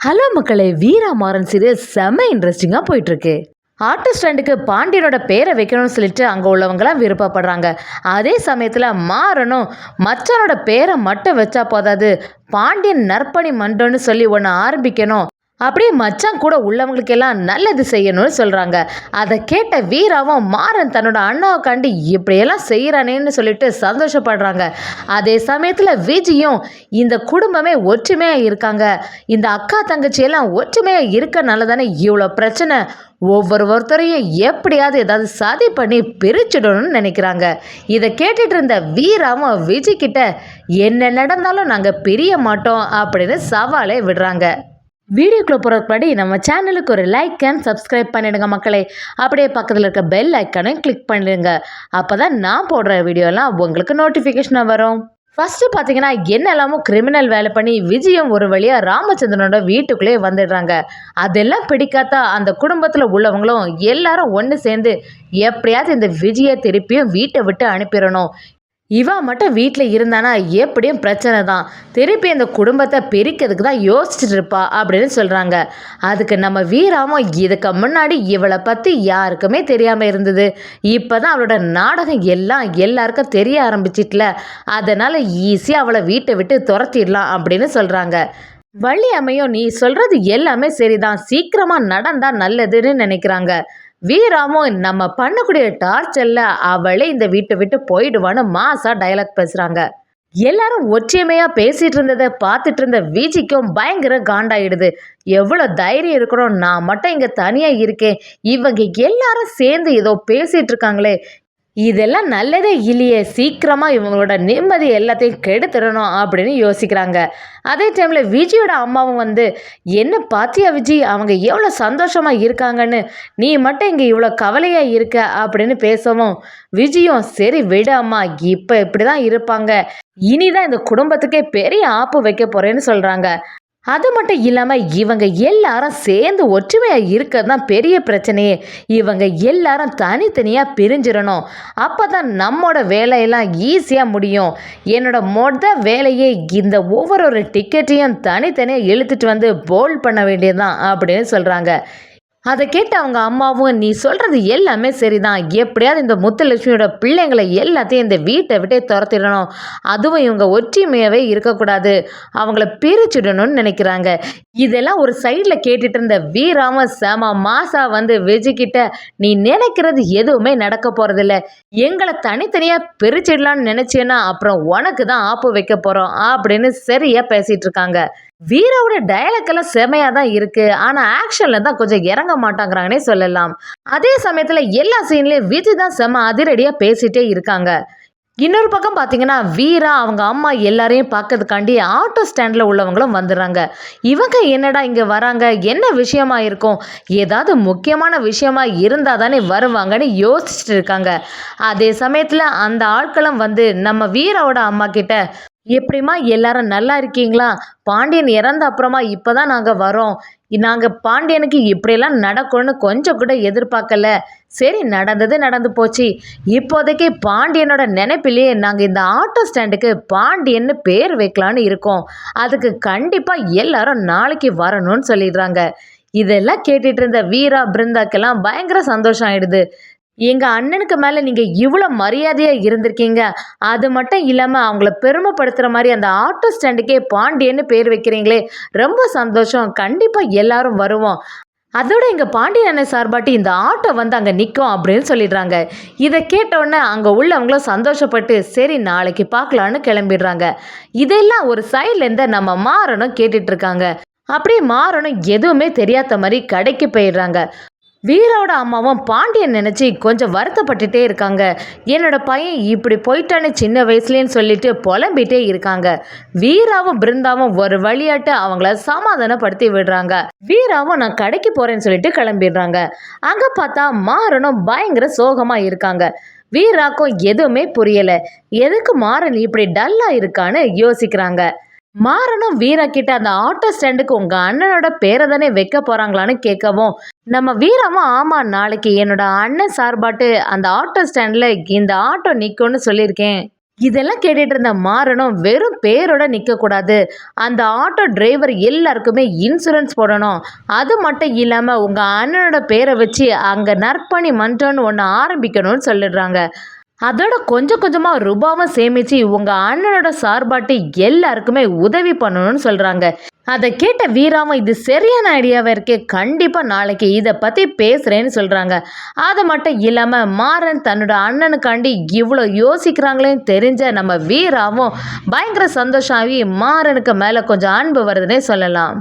Hello மக்களே வீரா Maran serial செம்ம இன்ட்ரெஸ்டிங்காக போயிட்டுருக்கு. ஆட்டோ ஸ்டாண்டுக்கு பாண்டியனோட பேரை வைக்கணும்னு சொல்லிட்டு அங்கே உள்ளவங்களாம் விருப்பப்படுறாங்க. அதே சமயத்தில் மாறனும் மச்சானோட பேரை மட்டும் வச்சா போதாது பாண்டியன் நற்பணி மன்றம்னு சொல்லி ஒன்று ஆரம்பிக்கணும். அப்படியே மச்சான் கூட உள்ளவங்களுக்கெல்லாம் நல்லது செய்யணும்னு சொல்கிறாங்க அதை கேட்ட வீராவும் மாறன் தன்னோட அண்ணாவை கண்டு இப்படியெல்லாம் செய்கிறானேன்னு சொல்லிட்டு சந்தோஷப்படுறாங்க. அதே சமயத்தில் விஜயும் இந்த குடும்பமே ஒற்றுமையாக இருக்காங்க. இந்த அக்கா தங்கச்சியெல்லாம் ஒற்றுமையாக இருக்கனால தானே இவ்வளோ பிரச்சனை. ஒவ்வொரு ஒருத்தரையும் எப்படியாவது ஏதாவது சதி பண்ணி பிரிச்சிடணும்னு நினைக்கிறாங்க. இதை கேட்டுட்டு இருந்த வீராவும் விஜய் கிட்ட என்ன நடந்தாலும் நாங்கள் பிரிய மாட்டோம் அப்படின்னு சவாலே விடுறாங்க. வீடியோக்குள்ளே போகிறதுக்கு நம்ம சேனலுக்கு ஒரு லைக் அண்ட் சப்ஸ்கிரைப் பண்ணிடுங்க மக்களே. அப்படியே பக்கத்தில் இருக்க பெல் ஐக்கானையும் கிளிக் பண்ணிடுங்க. அப்போ தான் நான் போடுற வீடியோலாம் உங்களுக்கு நோட்டிஃபிகேஷனாக வரும். ஃபஸ்ட்டு பார்த்தீங்கன்னா என்னெல்லாமோ கிரிமினல் வேலை பண்ணி விஜயம் ஒரு வழியாக ராமச்சந்திரனோட வீட்டுக்குள்ளேயே வந்துடுறாங்க. அதெல்லாம் பிடிக்காத? அந்த குடும்பத்தில் உள்ளவங்களும் எல்லாரும் ஒன்று சேர்ந்து எப்படியாவது இந்த விஜயை திருப்பியும் வீட்டை விட்டு அனுப்பிடணும். இவா மட்டும் வீட்டில் இருந்தானா? எப்படியும் பிரச்சனை தான். திருப்பி இந்த குடும்பத்தை பிரிக்கிறதுக்கு தான் யோசிச்சுட்டு இருப்பா அப்படின்னு சொல்கிறாங்க அதுக்கு நம்ம வீராவும் இதுக்கு முன்னாடி இவளை பற்றி யாருக்குமே தெரியாமல் இருந்தது. இப்போ தான் அவளோட நாடகம் எல்லாம் எல்லாருக்கும் தெரிய ஆரம்பிச்சிட்டல. அதனால் ஈஸியாக அவளை வீட்டை விட்டு துரத்திடலாம் அப்படின்னு சொல்கிறாங்க வள்ளி அமையும் நீ சொல்கிறது எல்லாமே சரிதான். சீக்கிரமாக நடந்தால் நல்லதுன்னு நினைக்கிறாங்க. வீராமும் நம்ம பண்ணக்கூடிய டார்ச்சரில் அவளே இந்த வீட்டை விட்டு போயிடுவான்னு மாசா டைலாக் பேசுகிறாங்க எல்லாரும் ஒற்றுமையாக பேசிகிட்டு இருந்ததை பார்த்துட்டு இருந்த வீஜிக்கும் பயங்கர காண்டாயிடுது. எவ்வளோ தைரியம் இருக்கணும்? நான் மட்டும் இங்கே தனியாக இருக்கேன். இவங்க எல்லாரும் சேர்ந்து ஏதோ பேசிகிட்டு இருக்காங்களே. இதெல்லாம் நல்லதே இல்லையே. சீக்கிரமாக இவங்களோட நிம்மதி எல்லாத்தையும் கெடுத்துடணும் அப்படின்னு யோசிக்கிறாங்க. அதே டைமில் விஜயோட அம்மாவும் வந்து என்ன பாத்தியா விஜய் அவங்க எவ்வளோ சந்தோஷமாக இருக்காங்கன்னு. நீ மட்டும் இங்கே இவ்வளோ கவலையாக இருக்க? அப்படின்னு பேசவும் விஜயும் சரி விடு அம்மா இப்போ இப்படி தான் இருப்பாங்க. இனிதான் இந்த குடும்பத்துக்கே பெரிய ஆப்பு வைக்க போகிறேன்னு சொல்கிறாங்க அது மட்டும் இல்லாமல் இவங்க எல்லாரும் சேர்ந்து ஒற்றுமையாக இருக்கிறது தான் பெரிய பிரச்சனையே. இவங்க எல்லாரும் தனித்தனியாக பிரிஞ்சிடணும். அப்போ தான் நம்மளோட வேலையெல்லாம் ஈஸியாக முடியும். என்னோட மொத வேலையே இந்த ஒவ்வொரு டிக்கெட்டையும் தனித்தனியாக இழுத்துட்டு வந்து போல் பண்ண வேண்டியதுதான் அப்படின்னு சொல்கிறாங்க அதை கேட்டு அவங்க அம்மாவும் நீ சொல்கிறது எல்லாமே சரிதான். எப்படியாவது இந்த முத்துலட்சுமியோட பிள்ளைங்களை எல்லாத்தையும் இந்த வீட்டை விட்டே துரத்திடணும். அதுவும் இவங்க ஒற்றுமையாகவே இருக்கக்கூடாது. அவங்கள பிரிச்சுடணும்னு நினைக்கிறாங்க. இதெல்லாம் ஒரு சைடில் கேட்டுட்டு இருந்த வீராம செம மாசா வந்து வெஜிக்கிட்ட நீ நினைக்கிறது எதுவுமே நடக்க போகிறதில்ல எங்களை தனித்தனியாக பிரிச்சிடலான்னு நினச்சேன்னா அப்புறம் உனக்கு தான் ஆப்பு வைக்க போகிறோம் அப்படின்னு சரியாக பேசிகிட்டு இருக்காங்க. வீராவோட டயலாக் எல்லாம் செமையாக தான் இருக்குது ஆனால் ஆக்ஷனில் தான் கொஞ்சம் இறங்க மாட்டாங்கிறாங்கன்னே சொல்லலாம். அதே சமயத்தில் எல்லா சீன்லேயும் விஜய் தான் செம அதிரடியாக பேசிகிட்டே இருக்காங்க. இன்னொரு பக்கம் பார்த்தீங்கன்னா வீரா அவங்க அம்மா எல்லாரையும் பார்க்கறதுக்காண்டி ஆட்டோ ஸ்டாண்டில் உள்ளவங்களும் வந்துடுறாங்க இவங்க என்னடா இங்கே வராங்க? என்ன விஷயமா இருக்கும்? ஏதாவது முக்கியமான விஷயமா இருந்தால் தானே வருவாங்கன்னு யோசிச்சுட்டு இருக்காங்க. அதே சமயத்தில் அந்த ஆட்களும் வந்து நம்ம வீராவோட அம்மா கிட்ட எப்படிம்மா எல்லாரும் நல்லா இருக்கீங்களா? பாண்டியன் இறந்த அப்புறமா இப்போ தான் நாங்கள் வரோம். நாங்கள் பாண்டியனுக்கு இப்படியெல்லாம் நடக்கும்னு கொஞ்சம் கூட எதிர்பார்க்கல. சரி நடந்தது நடந்து போச்சு. இப்போதைக்கு பாண்டியனோட நினைப்பிலேயே நாங்கள் இந்த ஆட்டோ ஸ்டாண்டுக்கு பாண்டியன்னு பேர் வைக்கலான்னு இருக்கோம். அதுக்கு கண்டிப்பாக எல்லாரும் நாளைக்கு வரணும்னு சொல்லிடுறாங்க. இதெல்லாம் கேட்டுட்டு இருந்த வீரா பிருந்தாக்கெல்லாம் பயங்கர சந்தோஷம் ஆயிடுது. எங்கள் அண்ணனுக்கு மேலே நீங்கள் இவ்வளோ மரியாதையாக இருந்திருக்கீங்க அது மட்டும் இல்லாமல் அவங்கள பெருமைப்படுத்துகிற மாதிரி அந்த ஆட்டோ ஸ்டாண்டுக்கே பாண்டியன்னு பேர் வைக்கிறீங்களே ரொம்ப சந்தோஷம். கண்டிப்பாக எல்லாரும் வருவோம். அதோட எங்கள் பாண்டியன் அண்ணன் சார்பாட்டி இந்த ஆட்டோ வந்து அங்கே நிற்கும் அப்படின்னு சொல்லிடுறாங்க. இதை கேட்டவுடனே அங்கே உள்ளவங்களும் சந்தோஷப்பட்டு சரி நாளைக்கு பார்க்கலான்னு கிளம்பிடுறாங்க. இதெல்லாம் ஒரு சைட்லேருந்து நம்ம மாறணும் கேட்டுட்ருக்காங்க அப்படியே மாறணும் எதுவுமே தெரியாத மாதிரி கடைக்கு போயிடுறாங்க. வீரோட அம்மாவும் பாண்டியன் நினச்சி கொஞ்சம் வருத்தப்பட்டுட்டே இருக்காங்க. என்னோட பையன் இப்படி போயிட்டானே சின்ன வயசுலேன்னு சொல்லிட்டு புலம்பிட்டே இருக்காங்க. வீராவும் பிருந்தாவும் ஒரு வழியாட்டு அவங்கள சமாதானப்படுத்தி விடுறாங்க. வீராவும் நான் கடைக்கு போகிறேன்னு சொல்லிட்டு கிளம்பிடுறாங்க. அங்கே பார்த்தா மாறனும் பயங்கர சோகமாக இருக்காங்க. வீராக்கும் எதுவுமே புரியலை. எதுக்கு மாறன் இப்படி டல்லாக இருக்கான்னு யோசிக்கிறாங்க. மாறனும் வீரா கிட்ட அந்த ஆட்டோ ஸ்டாண்டுக்கு உங்க அண்ணனோட பேரை தானே வைக்க போறாங்களான்னு கேட்கவும் நம்ம வீரமும் ஆமா நாளைக்கு என்னோட அண்ணன் சார்பாட்டு அந்த ஆட்டோ ஸ்டாண்ட்ல இந்த ஆட்டோ நிற்கும்னு சொல்லியிருக்கேன். இதெல்லாம் கேட்டுட்டு இருந்த மாறனும் வெறும் பேரோட நிற்கக்கூடாது அந்த ஆட்டோ டிரைவர் எல்லாருக்குமே இன்சூரன்ஸ் போடணும். அது மட்டும் இல்லாமல் உங்கள் அண்ணனோட பேரை வச்சு அங்கே நற்பணி மன்றம்னு ஒன்று ஆரம்பிக்கணும்னு சொல்லிடுறாங்க. அதோட கொஞ்சம் கொஞ்சமாக ரூபாவும் சேமித்து உங்கள் அண்ணனோட சார்பாட்டி எல்லாருக்குமே உதவி பண்ணணும்னு சொல்கிறாங்க அதை கேட்ட வீராவும் இது சரியான ஐடியாவாக இருக்கே கண்டிப்பாக நாளைக்கு இதை பற்றி பேசுகிறேன்னு சொல்கிறாங்க அது மட்டும் இல்லாமல் மாறன் தன்னோட அண்ணனுக்காண்டி இவ்வளோ யோசிக்கிறாங்களேன்னு தெரிஞ்ச நம்ம வீராவும் பயங்கர சந்தோஷம் ஆகி மாறனுக்கு மேலே கொஞ்சம் அன்பு வருதுன்னே சொல்லலாம்.